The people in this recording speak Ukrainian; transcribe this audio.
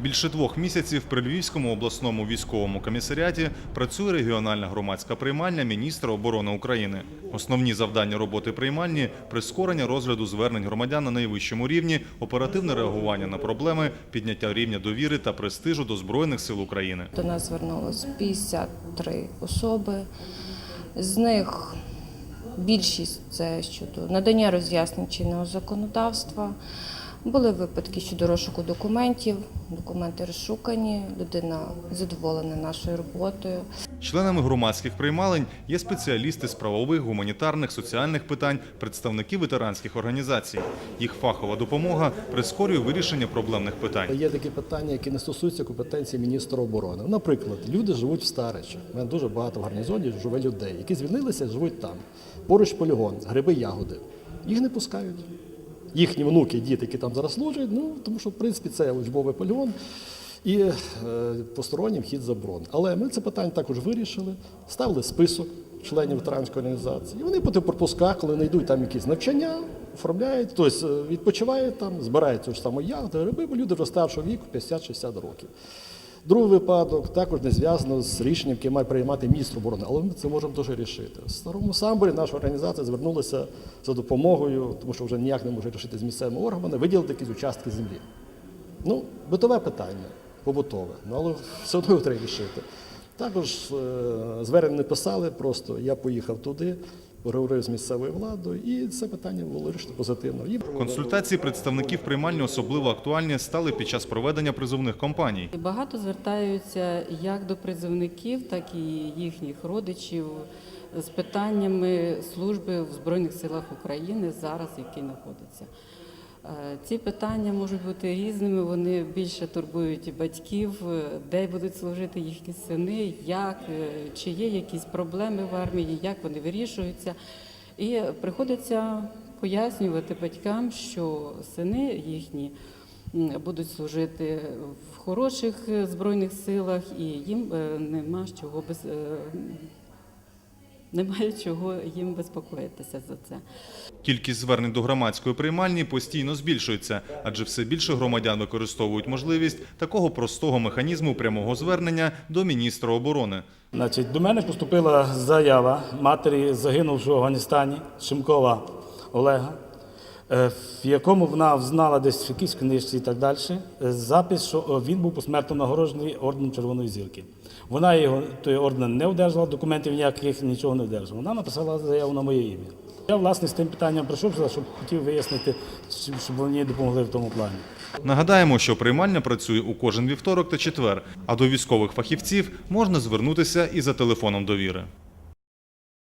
Більше двох місяців при Львівському обласному військовому комісаріаті працює регіональна громадська приймальня міністра оборони України. Основні завдання роботи приймальні прискорення розгляду звернень громадян на найвищому рівні, оперативне реагування на проблеми, підняття рівня довіри та престижу до збройних сил України. До нас звернулось 53 особи. З них більшість це щодо надання роз'яснень чинного законодавства. Були випадки щодо розшуку документів, документи розшукані, людина задоволена нашою роботою. Членами громадських приймалень є спеціалісти з правових, гуманітарних, соціальних питань, представники ветеранських організацій. Їх фахова допомога прискорює вирішення проблемних питань. Є такі питання, які не стосуються компетенції міністра оборони. Наприклад, люди живуть в Старичах. У мене дуже багато в гарнізоні живе людей, які звільнилися, живуть там. Поруч полігон, гриби, ягоди. Їх не пускають. Їхні внуки, діти, які там зараз служать, ну тому що в принципі це учбовий полігон і е, постороннім хід заборонений. Але ми це питання також вирішили, ставили список членів ветеранської організації. І вони по тих пропусках, коли не йдуть там якісь навчання, оформляють, тобто е, відпочивають там, збирають цю ж саму ягоди, гриби, бо люди вже старшого віку 50-60 років. Другий випадок також не зв'язано з рішенням, яке має приймати міністр оборони, але ми це можемо дуже рішити. В старому самборі наша організація звернулася за допомогою, тому що вже ніяк не може рішити з місцевими органами, виділити якісь участки землі. Ну, битове питання, побутове, ну, але все одно треба рішити. Також е, звернення не писали, просто я поїхав туди, поговорив з місцевою владою, і це питання було вирішено позитивно. Консультації представників приймальні особливо актуальні стали під час проведення призовних кампаній. Багато звертаються як до призовників, так і їхніх родичів з питаннями служби в Збройних силах України зараз, які знаходяться. Е, Ці питання можуть бути різними. Вони більше турбують батьків, е, де будуть служити їхні сини, як е, чи є якісь проблеми в армії, як вони вирішуються. І приходиться пояснювати батькам, що сини їхні будуть служити в хороших збройних силах, і їм нема з чого без немає чого їм безпокоїтися за це. Кількість звернень до громадської приймальні постійно збільшується, адже все більше громадян використовують можливість такого простого механізму прямого звернення до міністра оборони. Значить, до мене поступила заява матері загинувшого в Афганістані Шимкова Олега, в якому вона знала десь в якійсь книжці і так далі, е, запис, що е, він був посмертно нагороджений орденом Червоної зірки. Вона його той орден не одержала, документів ніяких нічого не одержала. Вона написала заяву на моє ім'я. Я власне з тим питанням прийшов, щоб хотів вияснити, щоб вони допомогли в тому плані. Нагадаємо, що приймальня працює у кожен вівторок та четвер, а до військових фахівців можна звернутися і за телефоном довіри.